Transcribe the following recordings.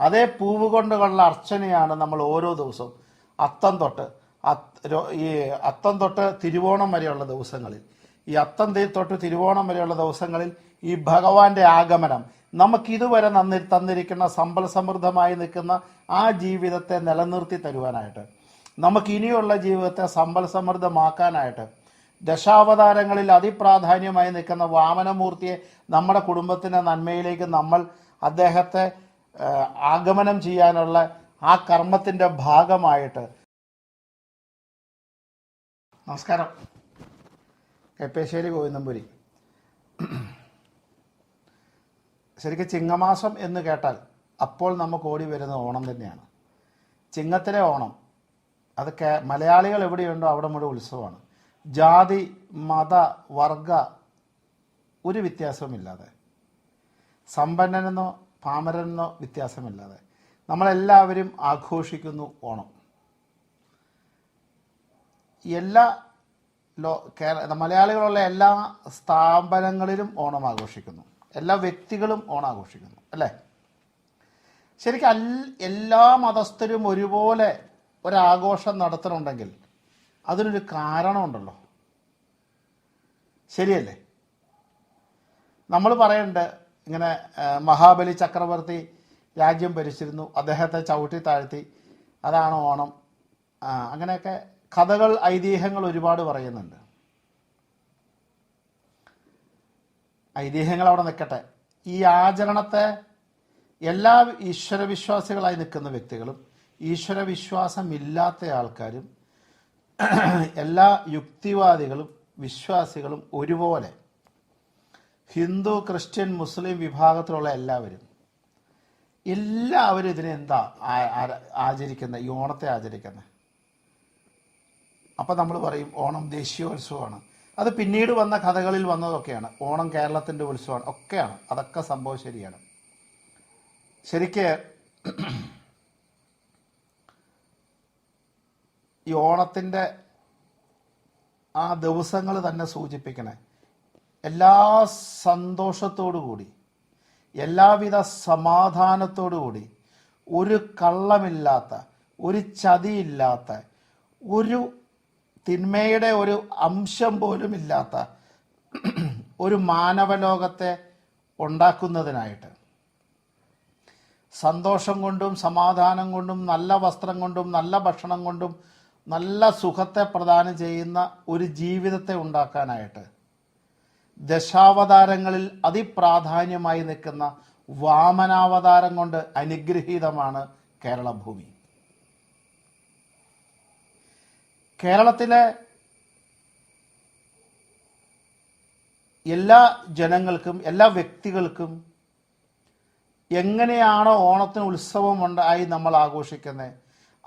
അതേ പൂവ് കൊണ്ടുള്ള അർച്ചനയാണ് നമ്മൾ ഓരോ ദിവസവും. അത്തം തൊട്ട് ഈ അത്തം തൊട്ട് തിരുവോണം വരെയുള്ള ദിവസങ്ങളിൽ. ഈ അത്തം തൊട്ട് തിരുവോണം വരെയുള്ള ദിവസങ്ങളിൽ ഈ ഭഗവാന്റെ ആഗമനം. നമുക്ക് ഇതുവരെ നന്ദി തന്നിരിക്കുന്ന സമ്പൽ സമൃദ്ധമായി നിൽക്കുന്ന ആ ജീവിതത്തെ നിലനിർത്തി തരുവാനായിട്ട്. നമുക്ക് ഇനിയുള്ള ജീവിതത്തെ സമ്പൽ സമൃദ്ധമാക്കാനായിട്ട് ദശാവതാരങ്ങളിൽ അതിപ്രാധാന്യമായി നിൽക്കുന്ന വാമനമൂർത്തിയെ നമ്മുടെ കുടുംബത്തിന്റെ നന്മയിലേക്ക് നമ്മൾ അദ്ദേഹത്തെ ആഗമനം ചെയ്യാനുള്ള ആ കർമ്മത്തിന്റെ ഭാഗമായിട്ട് നമസ്കാരം. കെപ്പേശ്ശേരി ഗോവിന്ദംപുരി. ശരിക്കും ചിങ്ങമാസം എന്ന് കേട്ടാൽ അപ്പോൾ നമുക്ക് ഓടി വരുന്ന ഓണം തന്നെയാണ്. ചിങ്ങത്തിലെ ഓണം അത് കേ മലയാളികൾ എവിടെയുണ്ടോ അവിടെ മുഴുവൻ ഉത്സവമാണ്. ജാതി മത വർഗ ഒരു വ്യത്യാസവുമില്ലാതെ. സമ്പന്നനെന്നോ പാമരനെന്നോ വ്യത്യാസമില്ലാതെ. നമ്മളെല്ലാവരും ആഘോഷിക്കുന്നു ഓണം. എല്ലാ ലോ കേരള മലയാളികളുള്ള എല്ലാ സ്ഥാപനങ്ങളിലും ഓണം ആഘോഷിക്കുന്നു. എല്ലാ വ്യക്തികളും ഓണം ആഘോഷിക്കുന്നു അല്ലേ? ശരിക്കും അൽ എല്ലാ മതസ്ഥരും ഒരുപോലെ ഒരാഘോഷം നടത്തണമുണ്ടെങ്കിൽ അതിനൊരു കാരണമുണ്ടല്ലോ. ശരിയല്ലേ? നമ്മൾ പറയുന്നുണ്ട് ഇങ്ങനെ മഹാബലി ചക്രവർത്തി രാജ്യം ഭരിച്ചിരുന്നു. അദ്ദേഹത്തെ ചവിട്ടി താഴ്ത്തി. അതാണ് ഓണം. അങ്ങനെയൊക്കെ കഥകൾ ഐതിഹ്യങ്ങൾ ഒരുപാട് പറയുന്നുണ്ട്. ഐതിഹ്യങ്ങൾ അവിടെ നിൽക്കട്ടെ. ഈ ആചരണത്തെ എല്ലാ ഈശ്വരവിശ്വാസികളായി നിൽക്കുന്ന വ്യക്തികളും ഈശ്വരവിശ്വാസമില്ലാത്ത ആൾക്കാരും എല്ലാ യുക്തിവാദികളും വിശ്വാസികളും ഒരുപോലെ ഹിന്ദു ക്രിസ്ത്യൻ മുസ്ലിം വിഭാഗത്തിലുള്ള എല്ലാവരും എല്ലാവരും ഇതിനെ എന്താ ആ- ആ- ആചരിക്കുന്നത് ഈ ഓണത്തെ ആചരിക്കുന്നത് അപ്പം നമ്മൾ പറയും ഓണം ദേശീയോത്സവമാണ്. അത് പിന്നീട് വന്ന കഥകളിൽ വന്നതൊക്കെയാണ്. ഓണം കേരളത്തിന്റെ ഉത്സവമാണ്. ഒക്കെയാണ്. അതൊക്കെ സംഭവം ശരിയാണ്. ശരിക്ക് ഈ ഓണത്തിന്റെ ആ ദിവസങ്ങൾ തന്നെ സൂചിപ്പിക്കണേ. എല്ലാ സന്തോഷത്തോടു കൂടി എല്ലാവിധ സമാധാനത്തോടു കൂടി ഒരു കള്ളമില്ലാത്ത ഒരു ചതിയില്ലാത്ത ഒരു തിന്മയുടെ ഒരു അംശം പോലും ഇല്ലാത്ത ഒരു മാനവലോകത്തെ ഉണ്ടാക്കുന്നതിനായിട്ട് സന്തോഷം കൊണ്ടും സമാധാനം കൊണ്ടും നല്ല വസ്ത്രം കൊണ്ടും നല്ല ഭക്ഷണം കൊണ്ടും നല്ല സുഖത്തെ പ്രദാനം ചെയ്യുന്ന ഒരു ജീവിതത്തെ ഉണ്ടാക്കാനായിട്ട് ദശാവതാരങ്ങളിൽ അതിപ്രാധാന്യമായി നിൽക്കുന്ന വാമനാവതാരം കൊണ്ട് അനുഗ്രഹീതമാണ് കേരളഭൂമി. കേരളത്തിലെ എല്ലാ ജനങ്ങൾക്കും എല്ലാ വ്യക്തികൾക്കും എങ്ങനെയാണോ ഓണത്തിന് ഉത്സവം ഉണ്ടായി നമ്മൾ ആഘോഷിക്കുന്നത്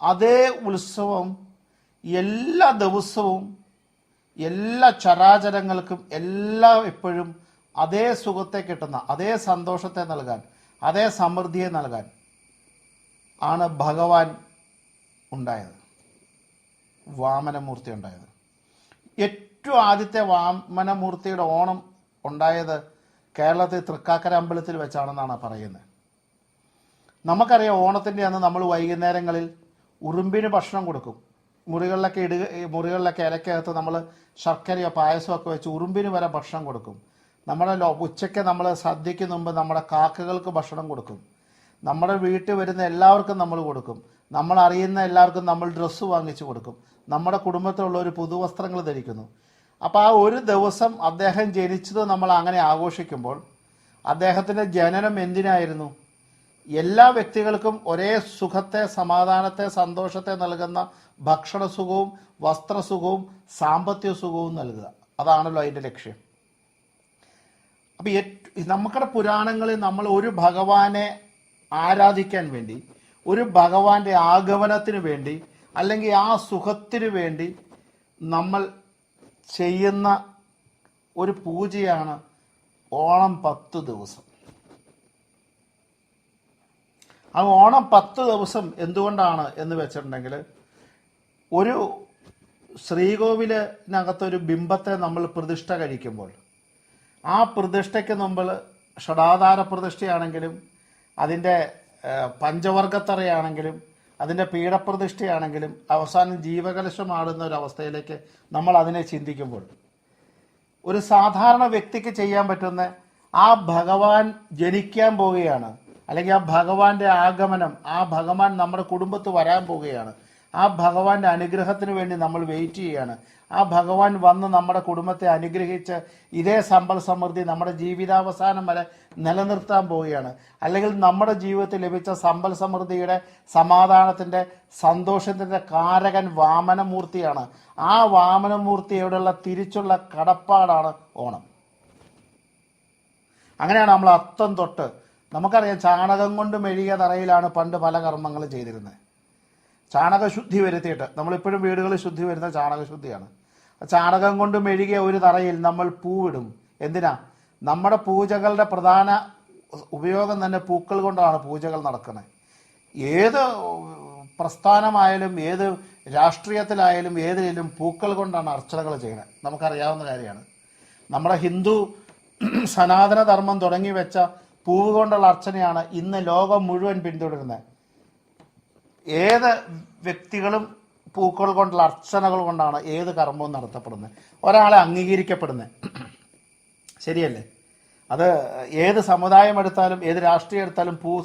അതേ ഉത്സവം എല്ലാ ദിവസവും എല്ലാ ചരാചരങ്ങൾക്കും എല്ലാം എപ്പോഴും അതേ സുഖത്തെ കിട്ടുന്ന അതേ സന്തോഷത്തെ നൽകാൻ അതേ സമൃദ്ധിയെ നൽകാൻ ആണ് ഭഗവാൻ ഉണ്ടായത്. വാമനമൂർത്തി ഉണ്ടായത്. ഏറ്റവും ആദ്യത്തെ വാമനമൂർത്തിയുടെ ഓണം ഉണ്ടായത് കേരളത്തിൽ തൃക്കാക്കര അമ്പലത്തിൽ വെച്ചാണെന്നാണ് പറയുന്നത്. നമുക്കറിയാം ഓണത്തിന്റെ അന്ന് നമ്മൾ വൈകുന്നേരങ്ങളിൽ ഉറുമ്പിന് ഭക്ഷണം കൊടുക്കും. മുറികളിലൊക്കെ ഇടുക മുറികളിലൊക്കെ ഇലക്കകത്ത് നമ്മൾ ശർക്കരയോ പായസമോ ഒക്കെ വെച്ച് ഉറുമ്പിന് വരെ ഭക്ഷണം കൊടുക്കും. നമ്മുടെ ഉച്ചയ്ക്ക് നമ്മൾ സദ്യയ്ക്ക് മുമ്പ് നമ്മുടെ കാക്കകൾക്ക് ഭക്ഷണം കൊടുക്കും. നമ്മുടെ വീട്ടിൽ വരുന്ന എല്ലാവർക്കും നമ്മൾ കൊടുക്കും. നമ്മൾ അറിയുന്ന എല്ലാവർക്കും നമ്മൾ ഡ്രസ്സ് വാങ്ങിച്ചു കൊടുക്കും. നമ്മുടെ കുടുംബത്തിലുള്ള ഒരു പുതുവസ്ത്രങ്ങൾ ധരിക്കുന്നു. അപ്പോൾ ആ ഒരു ദിവസം അദ്ദേഹം ജനിച്ചത് നമ്മൾ അങ്ങനെ ആഘോഷിക്കുമ്പോൾ അദ്ദേഹത്തിന്റെ ജനനം എന്തിനായിരുന്നു? എല്ലാ വ്യക്തികൾക്കും ഒരേ സുഖത്തെ സമാധാനത്തെ സന്തോഷത്തെ നൽകുന്ന ഭക്ഷണ സുഖവും വസ്ത്രസുഖവും സാമ്പത്തിക സുഖവും നൽകുക. അതാണല്ലോ അതിന്റെ ലക്ഷ്യം. അപ്പം നമ്മുടെ പുരാണങ്ങളിൽ നമ്മൾ ഒരു ഭഗവാനെ ആരാധിക്കാൻ വേണ്ടി ഒരു ഭഗവാന്റെ ആഗമനത്തിന് വേണ്ടി അല്ലെങ്കിൽ ആ സുഖത്തിന് വേണ്ടി നമ്മൾ ചെയ്യുന്ന ഒരു പൂജയാണ് ഓണം പത്ത് ദിവസം. ആ ഓണം പത്ത് ദിവസം എന്തുകൊണ്ടാണ് എന്ന് വെച്ചിട്ടുണ്ടെങ്കിൽ ഒരു ശ്രീകോവിലിനകത്തൊരു ബിംബത്തെ നമ്മൾ പ്രതിഷ്ഠ കഴിക്കുമ്പോൾ ആ പ്രതിഷ്ഠയ്ക്ക് നമ്മൾ ഷടാധാര പ്രതിഷ്ഠയാണെങ്കിലും അതിന്റെ പഞ്ചവർഗത്തറയാണെങ്കിലും അതിന്റെ പീഠപ്രതിഷ്ഠയാണെങ്കിലും അവസാനം ജീവകലശമാടുന്ന ഒരു അവസ്ഥയിലേക്ക് നമ്മൾ അതിനെ ചിന്തിക്കുമ്പോൾ ഒരു സാധാരണ വ്യക്തിക്ക് ചെയ്യാൻ പറ്റുന്ന ആ ഭഗവാൻ ജനിക്കാൻ പോവുകയാണ് അല്ലെങ്കിൽ ആ ഭഗവാന്റെ ആഗമനം ആ ഭഗവാൻ നമ്മുടെ കുടുംബത്ത് വരാൻ പോവുകയാണ്. ആ ഭഗവാന്റെ അനുഗ്രഹത്തിന് വേണ്ടി നമ്മൾ വെയിറ്റ് ചെയ്യുകയാണ്. ആ ഭഗവാൻ വന്ന് നമ്മുടെ കുടുംബത്തെ അനുഗ്രഹിച്ച് ഇതേ സമ്പൽ സമൃദ്ധി നമ്മുടെ ജീവിതാവസാനം വരെ നിലനിർത്താൻ പോവുകയാണ്. അല്ലെങ്കിൽ നമ്മുടെ ജീവിതത്തിൽ ലഭിച്ച സമ്പൽ സമൃദ്ധിയുടെ സമാധാനത്തിന്റെ സന്തോഷത്തിന്റെ കാരകൻ വാമനമൂർത്തിയാണ്. ആ വാമനമൂർത്തിയോടുള്ള തിരിച്ചുള്ള കടപ്പാടാണ് ഓണം. അങ്ങനെയാണ് നമ്മൾ അത്തം തൊട്ട് നമുക്കറിയാം ചാണകം കൊണ്ട് മെഴുകിയ തറയിലാണ് പണ്ട് പല കർമ്മങ്ങൾ ചെയ്തിരുന്നത്. ചാണകശുദ്ധി വരുത്തിയിട്ട് നമ്മളിപ്പോഴും വീടുകളിൽ ശുദ്ധി വരുന്ന ചാണകശുദ്ധിയാണ്. ശുദ്ധിയാണ് ചാണകം കൊണ്ട് മെഴുകിയ ഒരു തറയിൽ നമ്മൾ പൂവിടും. എന്തിനാ? നമ്മുടെ പൂജകളുടെ പ്രധാന ഉപയോഗം തന്നെ പൂക്കൾ കൊണ്ടാണ് പൂജകൾ നടക്കുന്നത്. ഏത് പ്രസ്ഥാനമായാലും ഏത് രാഷ്ട്രീയത്തിലായാലും ഏതിലും പൂക്കൾ കൊണ്ടാണ് അർച്ചനകൾ ചെയ്യുന്നത്. നമുക്കറിയാവുന്ന കാര്യമാണ്. നമ്മുടെ ഹിന്ദു സനാതന ധർമ്മം തുടങ്ങി വെച്ച പൂവ് കൊണ്ടുള്ള അർച്ചനയാണ് ഇന്ന് ലോകം മുഴുവൻ പിന്തുടരുന്നത്. ഏത് വ്യക്തികളും പൂക്കൾ കൊണ്ടുള്ള അർച്ചനകൾ കൊണ്ടാണ് ഏത് കർമ്മവും നടത്തപ്പെടുന്നത്. ഒരാളെ അംഗീകരിക്കപ്പെടുന്നത്. ശരിയല്ലേ? അത് ഏത് സമുദായം എടുത്താലും ഏത് രാഷ്ട്രീയം എടുത്താലും പൂ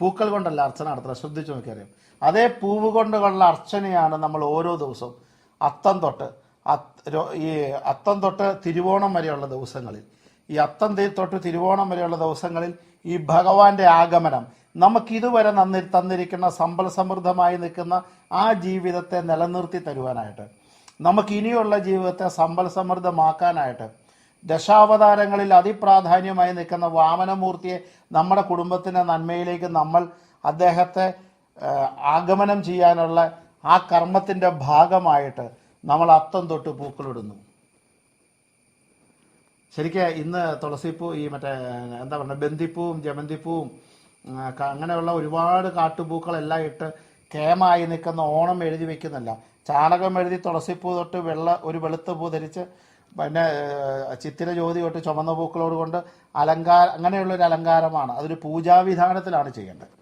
പൂക്കൾ കൊണ്ടല്ല അർച്ചന നടത്തുന്നത്. ശ്രദ്ധിച്ചു നോക്കിയറിയാം. അതേ പൂവ് കൊണ്ടുള്ള അർച്ചനയാണ് നമ്മൾ ഓരോ ദിവസവും അത്തം തൊട്ട് ഈ അത്തം തൊട്ട് തിരുവോണം വരെയുള്ള ദിവസങ്ങളിൽ ഈ അത്തം തി- തൊട്ട് തിരുവോണം വരെയുള്ള ദിവസങ്ങളിൽ ഈ ഭഗവാന്റെ ആഗമനം നമുക്കിതുവരെ നന്ദി തന്നിരിക്കുന്ന സമ്പൽ സമൃദ്ധമായി നിൽക്കുന്ന ആ ജീവിതത്തെ നിലനിർത്തി തരുവാനായിട്ട്. നമുക്ക് ഇനിയുള്ള ജീവിതത്തെ സമ്പൽ സമൃദ്ധമാക്കാനായിട്ട് ദശാവതാരങ്ങളിൽ അതിപ്രാധാന്യമായി നിൽക്കുന്ന വാമനമൂർത്തിയെ നമ്മുടെ കുടുംബത്തിന്റെ നന്മയിലേക്ക് നമ്മൾ അദ്ദേഹത്തെ ആഗമനം ചെയ്യാനുള്ള ആ കർമ്മത്തിന്റെ ഭാഗമായിട്ട് നമ്മൾ അത്തം തൊട്ട് പൂക്കളിടുന്നു. ശരിക്കും ഇന്ന് തുളസിപ്പൂ ഈ മറ്റേ എന്താ പറയുക ബന്ദിപ്പൂവും ജമന്തിപ്പൂവും അങ്ങനെയുള്ള ഒരുപാട് കാട്ടുപൂക്കളെല്ലാം ഇട്ട് കേമായി നിൽക്കുന്ന ഓണം എഴുതി വെക്കുന്നില്ല. ചാണകം എഴുതി തുളസിപ്പൂ തൊട്ട് വെള്ള ഒരു വെളുത്ത പൂ ധരിച്ച് പിന്നെ ചിത്തിര ജ്യോതി തൊട്ട് ചുമന്ന പൂക്കളോട് കൊണ്ട് അലങ്കാര അങ്ങനെയുള്ളൊരു അലങ്കാരമാണ്. അതൊരു പൂജാവിധാനത്തിലാണ് ചെയ്യേണ്ടത്.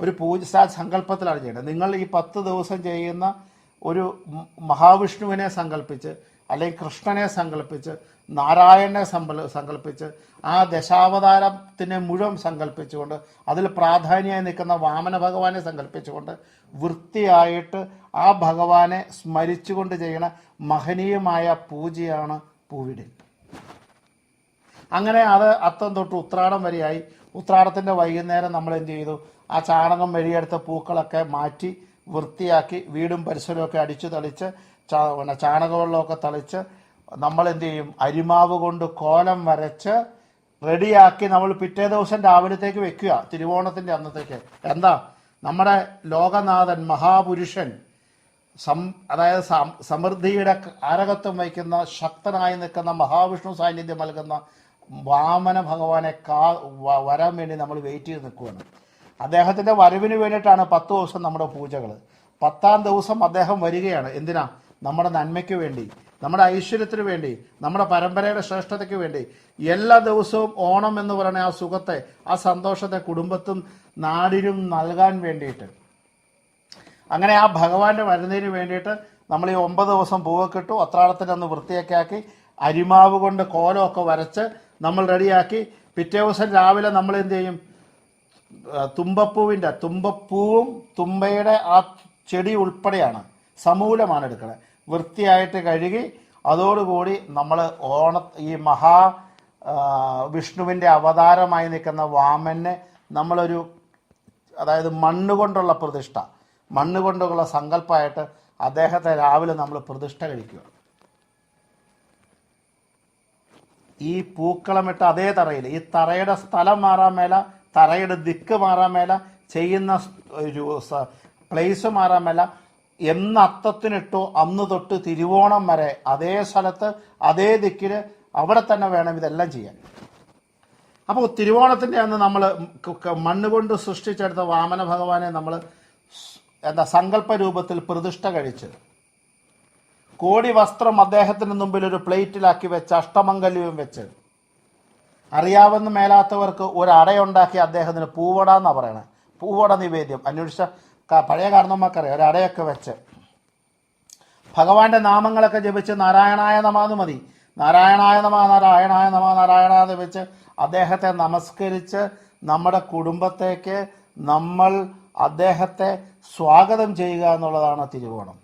ഒരു പൂജ സങ്കല്പത്തിലാണ് ചെയ്യേണ്ടത്. നിങ്ങൾ ഈ പത്ത് ദിവസം ചെയ്യുന്ന ഒരു മഹാവിഷ്ണുവിനെ സങ്കല്പിച്ച് അല്ലെങ്കിൽ കൃഷ്ണനെ സങ്കല്പിച്ച് നാരായണനെ സമ്പൽ സങ്കല്പിച്ച് ആ ദശാവതാരത്തിനെ മുഴുവൻ സങ്കല്പിച്ചുകൊണ്ട് അതിൽ പ്രാധാന്യമായി നിൽക്കുന്ന വാമന ഭഗവാനെ സങ്കല്പിച്ചുകൊണ്ട് വൃത്തിയായിട്ട് ആ ഭഗവാനെ സ്മരിച്ചുകൊണ്ട് ചെയ്യുന്ന മഹനീയമായ പൂജയാണ് പൂവിടിൽ. അങ്ങനെ അത് അത്തം തൊട്ട് ഉത്രാടം വരെയായി. ഉത്രാടത്തിന്റെ വൈകുന്നേരം നമ്മൾ എന്ത് ചെയ്തു? ആ ചാണകം വഴിയെടുത്ത പൂക്കളൊക്കെ മാറ്റി വൃത്തിയാക്കി വീടും പരിസരമൊക്കെ അടിച്ചു തളിച്ച് ചാണകവെള്ളമൊക്കെ തളിച്ച് നമ്മൾ എന്ത് ചെയ്യും? അരിമാവ് കൊണ്ട് കോലം വരച്ച് റെഡിയാക്കി നമ്മൾ പിറ്റേ ദിവസം രാവിലത്തേക്ക് വെക്കുക തിരുവോണത്തിന്റെ അന്നത്തേക്ക്. എന്താ? നമ്മുടെ ലോകനാഥൻ മഹാപുരുഷൻ സം അതായത് സമൃദ്ധിയുടെ ആരകത്വം വഹിക്കുന്ന ശക്തനായി നിൽക്കുന്ന മഹാവിഷ്ണു സാന്നിധ്യം നൽകുന്ന വാമന ഭഗവാനെ കാ വരാൻ വേണ്ടി നമ്മൾ വെയിറ്റ് ചെയ്ത് നിൽക്കുകയാണ്. അദ്ദേഹത്തിന്റെ വരവിന് വേണ്ടിയിട്ടാണ് പത്ത് ദിവസം നമ്മുടെ പൂജകൾ. പത്താം ദിവസം അദ്ദേഹം വരികയാണ്. എന്തിനാ? നമ്മുടെ നന്മയ്ക്ക് വേണ്ടി നമ്മുടെ ഐശ്വര്യത്തിന് വേണ്ടി നമ്മുടെ പരമ്പരയുടെ ശ്രേഷ്ഠതയ്ക്ക് വേണ്ടി. എല്ലാ ദിവസവും ഓണം എന്ന് പറയുന്ന ആ സുഖത്തെ ആ സന്തോഷത്തെ കുടുംബത്തും നാടിനും നൽകാൻ വേണ്ടിയിട്ട്. അങ്ങനെ ആ ഭഗവാന്റെ വരുന്നതിന് വേണ്ടിയിട്ട് നമ്മൾ ഈ ഒമ്പത് ദിവസം പൂവൊക്കെ ഇട്ടു അത്രാളത്തിന്റെ അന്ന് വൃത്തിയൊക്കെ ആക്കി അരിമാവ് കൊണ്ട് കോലമൊക്കെ വരച്ച് നമ്മൾ റെഡിയാക്കി. പിറ്റേ ദിവസം രാവിലെ നമ്മൾ എന്ത് ചെയ്യും? തുമ്പപ്പൂവിന്റെ തുമ്പപ്പൂവും തുമ്പയുടെ ആ ചെടി ഉൾപ്പെടെയാണ് സമൂലമാണ് എടുക്കുന്നത് വൃത്തിയായിട്ട് കഴുകി അതോടുകൂടി നമ്മൾ ഓണ ഈ മഹാ വിഷ്ണുവിന്റെ അവതാരമായി നിൽക്കുന്ന വാമനെ നമ്മളൊരു അതായത് മണ്ണ് കൊണ്ടുള്ള പ്രതിഷ്ഠ മണ്ണ് കൊണ്ടുള്ള സങ്കല്പമായിട്ട് അദ്ദേഹത്തെ രാവിലെ നമ്മൾ പ്രതിഷ്ഠ കഴിക്കുക. ഈ പൂക്കളമിട്ട് അതേ തറയിൽ ഈ തറയുടെ സ്ഥലം മാറാൻ മേല തറയുടെ ദിക്ക് മാറാൻ മേല ചെയ്യുന്ന ഒരു പ്ലേസ് മാറാൻ മേല എന്ന് അത്തത്തിനിട്ടോ അന്ന് തൊട്ട് തിരുവോണം വരെ അതേ സ്ഥലത്ത് അതേ ദിക്കിൽ അവിടെ തന്നെ വേണം ഇതെല്ലാം ചെയ്യാൻ. അപ്പോൾ തിരുവോണത്തിന്റെ അന്ന് നമ്മൾ മണ്ണ് കൊണ്ട് സൃഷ്ടിച്ചെടുത്ത വാമന ഭഗവാനെ നമ്മൾ എന്താ സങ്കല്പ രൂപത്തിൽ പ്രതിഷ്ഠ കഴിച്ച് കോടി വസ്ത്രം അദ്ദേഹത്തിന് മുമ്പിൽ ഒരു പ്ലേറ്റിലാക്കി വെച്ച് അഷ്ടമംഗല്യവും വെച്ച്. അറിയാവുന്ന മേലാത്തവർക്ക് ഒരു അടയുണ്ടാക്കി അദ്ദേഹത്തിന് പൂവട എന്നാണ് പറയണത് പൂവട നിവേദ്യം. അന്വേഷിച്ച പഴയ കാരണന്മാർക്കറിയാം ഒരു വെച്ച്. ഭഗവാന്റെ നാമങ്ങളൊക്കെ ജപിച്ച് നാരായണായ നമാന്ന് മതി. നാരായണായ നമ നാരായണായ നമ നാരായണ എന്ന് വെച്ച് അദ്ദേഹത്തെ നമസ്കരിച്ച് നമ്മുടെ കുടുംബത്തേക്ക് നമ്മൾ അദ്ദേഹത്തെ സ്വാഗതം ചെയ്യുക എന്നുള്ളതാണ് തിരുവോണം.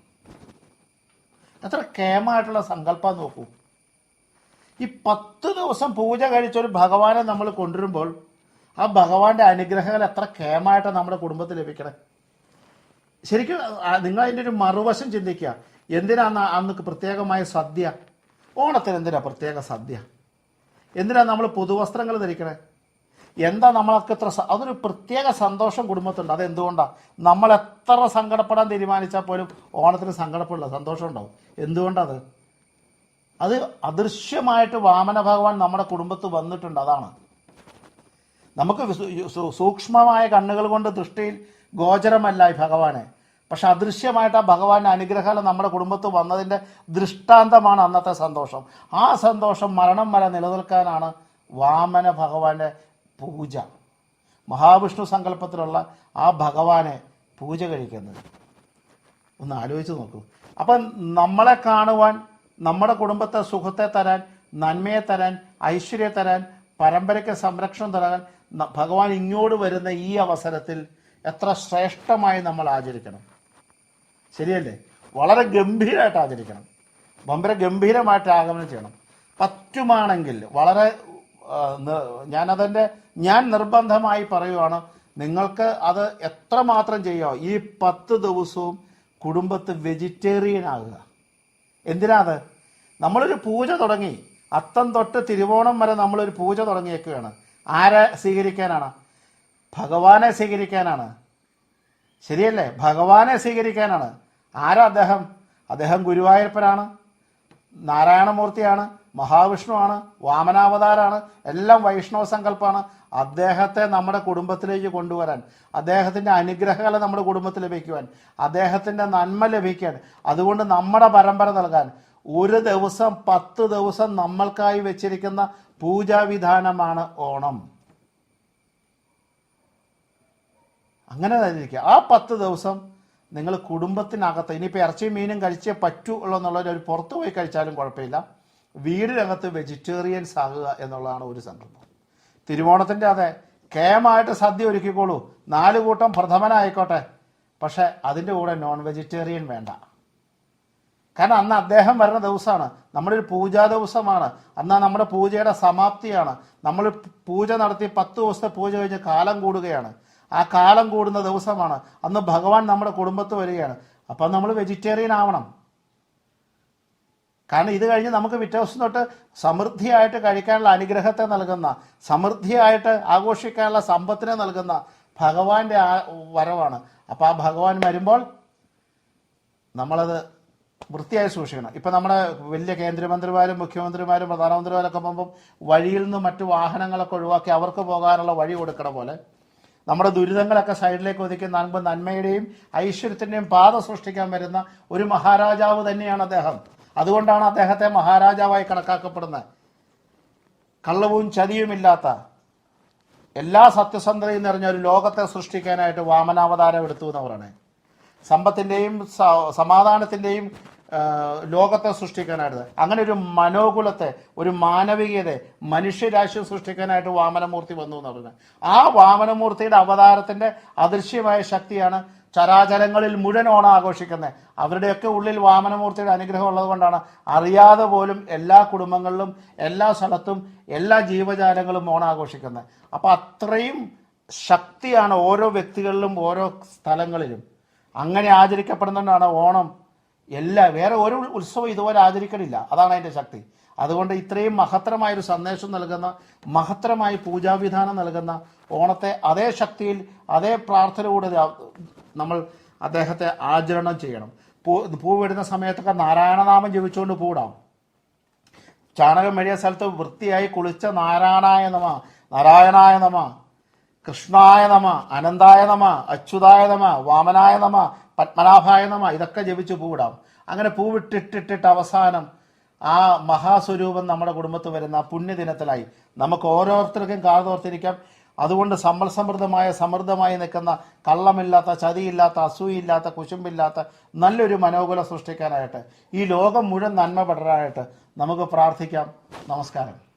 എത്ര കേമായിട്ടുള്ള സങ്കല്പം നോക്കൂ. ഈ പത്ത് ദിവസം പൂജ കഴിച്ചൊരു ഭഗവാനെ നമ്മൾ കൊണ്ടുവരുമ്പോൾ ആ ഭഗവാന്റെ അനുഗ്രഹങ്ങൾ എത്ര കേമായിട്ട് നമ്മുടെ കുടുംബത്തിൽ ലഭിക്കണേ? ശരിക്കും നിങ്ങൾ അതിന്റെ ഒരു മറുവശം ചിന്തിക്കുക. എന്തിനാണ് അന്ന് പ്രത്യേകമായ സദ്യ? ഓണത്തിന് എന്തിനാ പ്രത്യേക സദ്യ? എന്തിനാ നമ്മൾ പുതുവസ്ത്രങ്ങൾ ധരിക്കണേ? എന്താ നമ്മളൊക്കെ ഇത്ര അതൊരു പ്രത്യേക സന്തോഷം കുടുംബത്തുണ്ട് അത് എന്തുകൊണ്ടാണ് നമ്മൾ എത്ര സങ്കടപ്പെടാൻ തീരുമാനിച്ചാൽ പോലും ഓണത്തിന് സങ്കടപ്പെടില്ല സന്തോഷം ഉണ്ടാവും. എന്തുകൊണ്ടത് അത് അദൃശ്യമായിട്ട് വാമന ഭഗവാൻ നമ്മുടെ കുടുംബത്ത് വന്നിട്ടുണ്ട് അതാണ്. നമുക്ക് സൂക്ഷ്മമായ കണ്ണുകൾ കൊണ്ട് ദൃഷ്ടിയിൽ ഗോചരമല്ല ഈ ഭഗവാനെ. പക്ഷെ അദൃശ്യമായിട്ട് ആ ഭഗവാന്റെ അനുഗ്രഹം നമ്മുടെ കുടുംബത്ത് വന്നതിന്റെ ദൃഷ്ടാന്തമാണ് അന്നത്തെ സന്തോഷം. ആ സന്തോഷം മരണം വരെ നിലനിൽക്കാനാണ് വാമന ഭഗവാന്റെ പൂജ. മഹാവിഷ്ണു സങ്കല്പത്തിലുള്ള ആ ഭഗവാനെ പൂജ കഴിക്കുന്നത്. ഒന്ന് ആലോചിച്ച് നോക്കൂ. അപ്പം നമ്മളെ കാണുവാൻ നമ്മുടെ കുടുംബത്തെ സുഖത്തെ തരാൻ നന്മയെ തരാൻ ഐശ്വര്യം തരാൻ പരമ്പരയ്ക്ക് സംരക്ഷണം തരാൻ ഭഗവാൻ ഇങ്ങോട്ട് വരുന്ന ഈ അവസരത്തിൽ എത്ര ശ്രേഷ്ഠമായി നമ്മൾ ആചരിക്കണം. ശരിയല്ലേ? വളരെ ഗംഭീരമായിട്ട് ആചരിക്കണം. വളരെ ഗംഭീരമായിട്ട് ആഗമനം ചെയ്യണം. പറ്റുമാണെങ്കിൽ വളരെ ഞാനതിന്റെ ഞാൻ നിർബന്ധമായി പറയുവാണ് നിങ്ങൾക്ക് അത് എത്രമാത്രം ചെയ്യാമോ ഈ പത്ത് ദിവസവും കുടുംബത്ത് വെജിറ്റേറിയൻ ആകുക. എന്തിനാ അത് നമ്മളൊരു പൂജ തുടങ്ങി. അത്തം തൊട്ട് തിരുവോണം വരെ നമ്മളൊരു പൂജ തുടങ്ങിയേക്കുകയാണ്. ആരെ സ്വീകരിക്കാനാണ്? ഭഗവാനെ സ്വീകരിക്കാനാണ്. ശരിയല്ലേ? ഭഗവാനെ സ്വീകരിക്കാനാണ്. ആരാ അദ്ദേഹം? അദ്ദേഹം ഗുരുവായൂരപ്പനാണ്. നാരായണമൂർത്തിയാണ് മഹാവിഷ്ണുവാണ് വാമനാവതാരാണ് എല്ലാം വൈഷ്ണവ സങ്കല്പമാണ് അദ്ദേഹത്തെ നമ്മുടെ കുടുംബത്തിലേക്ക് കൊണ്ടുവരാൻ അദ്ദേഹത്തിന്റെ അനുഗ്രഹങ്ങൾ നമ്മുടെ കുടുംബത്തിൽ ലഭിക്കുവാൻ അദ്ദേഹത്തിന്റെ നന്മ ലഭിക്കാൻ അതുകൊണ്ട് നമ്മുടെ പരമ്പര നൽകാൻ. ഒരു ദിവസം പത്ത് ദിവസം നമ്മൾക്കായി വെച്ചിരിക്കുന്ന പൂജാവിധാനമാണ് ഓണം. അങ്ങനെ തന്നെ ആ പത്ത് ദിവസം നിങ്ങൾ കുടുംബത്തിനകത്ത് ഇനിയിപ്പോൾ ഇറച്ചിയും മീനും കഴിച്ചേ പറ്റൂ എന്നുള്ളൊരു ഒരു പുറത്ത് പോയി കഴിച്ചാലും കുഴപ്പമില്ല. വീടിനകത്ത് വെജിറ്റേറിയൻസ് ആകുക എന്നുള്ളതാണ് ഒരു സന്ദർഭം. തിരുവോണത്തിന്റെ അതെ കേമായിട്ട് സദ്യ ഒരുക്കിക്കോളൂ. നാല് കൂട്ടം പ്രഥമനായിക്കോട്ടെ. പക്ഷേ അതിന്റെ കൂടെ നോൺ വെജിറ്റേറിയൻ വേണ്ട. കാരണം അന്ന് അദ്ദേഹം വരുന്ന ദിവസമാണ്. നമ്മുടെ ഒരു പൂജാ ദിവസമാണ്. അന്ന് നമ്മുടെ പൂജയുടെ സമാപ്തിയാണ്. നമ്മൾ പൂജ നടത്തി പത്ത് ദിവസത്തെ പൂജ കഴിഞ്ഞ് കാലം കൂടുകയാണ്. ആ കാലം കൂടുന്ന ദിവസമാണ്. അന്ന് ഭഗവാൻ നമ്മുടെ കുടുംബത്ത് വരികയാണ്. അപ്പം നമ്മൾ വെജിറ്റേറിയൻ ആവണം. കാരണം ഇത് കഴിഞ്ഞ് നമുക്ക് പിറ്റേ ദിവസം തൊട്ട് സമൃദ്ധിയായിട്ട് കഴിക്കാനുള്ള അനുഗ്രഹത്തെ നൽകുന്ന സമൃദ്ധിയായിട്ട് ആഘോഷിക്കാനുള്ള സമ്പത്തിനെ നൽകുന്ന ഭഗവാന്റെ ആ വരവാണ്. അപ്പോൾ ആ ഭഗവാൻ വരുമ്പോൾ നമ്മളത് വൃത്തിയായി സൂക്ഷിക്കണം. ഇപ്പം നമ്മുടെ വലിയ കേന്ദ്രമന്ത്രിമാരും മുഖ്യമന്ത്രിമാരും പ്രധാനമന്ത്രിമാരൊക്കെ പോകുമ്പം വഴിയിൽ നിന്ന് മറ്റു വാഹനങ്ങളൊക്കെ ഒഴിവാക്കി അവർക്ക് പോകാനുള്ള വഴി കൊടുക്കണ പോലെ നമ്മുടെ ദുരിതങ്ങളൊക്കെ സൈഡിലേക്ക് ഒതുക്കി നൻപ് നന്മയുടെയും ഐശ്വര്യത്തിന്റെയും പാത സൃഷ്ടിക്കാൻ വരുന്ന ഒരു മഹാരാജാവ് തന്നെയാണ് അദ്ദേഹം. അതുകൊണ്ടാണ് അദ്ദേഹത്തെ മഹാരാജാവായി കണക്കാക്കപ്പെടുന്നത്. കള്ളവും ചതിയുമില്ലാത്ത എല്ലാ സത്യസന്ധതയും നിറഞ്ഞ ഒരു ലോകത്തെ സൃഷ്ടിക്കാനായിട്ട് വാമനാവതാരം എടുത്തു എന്ന് പറയണേ. സമ്പത്തിന്റെയും സമാധാനത്തിന്റെയും ലോകത്തെ സൃഷ്ടിക്കാനായിട്ട്. അങ്ങനെ ഒരു മനോകുലത്തെ ഒരു മാനവികതയെ മനുഷ്യരാശി സൃഷ്ടിക്കാനായിട്ട് വാമനമൂർത്തി വന്നു എന്ന് പറയുന്നത് ആ വാമനമൂർത്തിയുടെ അവതാരത്തിന്റെ അദൃശ്യമായ ശക്തിയാണ് ചരാചരങ്ങളിൽ മുഴുവൻ ഓണം ആഘോഷിക്കുന്നത്. അവരുടെയൊക്കെ ഉള്ളിൽ വാമനമൂർത്തിയുടെ അനുഗ്രഹം ഉള്ളതുകൊണ്ടാണ് അറിയാതെ പോലും എല്ലാ കുടുംബങ്ങളിലും എല്ലാ സ്ഥലത്തും എല്ലാ ജീവജാലങ്ങളും ഓണം ആഘോഷിക്കുന്നത്. അപ്പോൾ അത്രയും ശക്തിയാണ് ഓരോ വ്യക്തികളിലും ഓരോ സ്ഥലങ്ങളിലും. അങ്ങനെ ആചരിക്കപ്പെടുന്നതുകൊണ്ടാണ് ഓണം എല്ലാ വേറെ ഒരു ഉത്സവം ഇതുപോലെ ആചരിക്കണില്ല. അതാണ് അതിന്റെ ശക്തി. അതുകൊണ്ട് ഇത്രയും മഹത്തരമായൊരു സന്ദേശം നൽകുന്ന മഹത്തരമായ പൂജാവിധാനം നൽകുന്ന ഓണത്തെ അതേ ശക്തിയിൽ അതേ പ്രാർത്ഥന കൂടെ നമ്മൾ അദ്ദേഹത്തെ ആചരണം ചെയ്യണം. പൂ പൂവിടുന്ന സമയത്തൊക്കെ നാരായണനാമം ജപിച്ചുകൊണ്ട് പൂടാം ചാണകം മെഴിയ സ്ഥലത്ത് വൃത്തിയായി കുളിച്ച നാരായണായ നമ നാരായണായ നമ കൃഷ്ണായ നമ അനന്തായ നമ അച്യുതായ നമ വാമനായ നമ പത്മനാഭായ നമ ഇതൊക്കെ ജപിച്ച് പൂവിടാം. അങ്ങനെ പൂവിട്ടിട്ടിട്ടിട്ട് അവസാനം ആ മഹാസ്വരൂപം നമ്മുടെ കുടുംബത്ത് വരുന്ന പുണ്യദിനത്തിലായി. നമുക്ക് ഓരോരുത്തർക്കും കാതോർത്തിരിക്കാം. അതുകൊണ്ട് സമ്പൽ സമൃദ്ധമായ സമൃദ്ധമായി നിൽക്കുന്ന കള്ളമില്ലാത്ത ചതിയില്ലാത്ത അസൂയില്ലാത്ത കുശുമ്പില്ലാത്ത നല്ലൊരു മനോകുലം സൃഷ്ടിക്കാനായിട്ട് ഈ ലോകം മുഴുവൻ നന്മ നമുക്ക് പ്രാർത്ഥിക്കാം. നമസ്കാരം.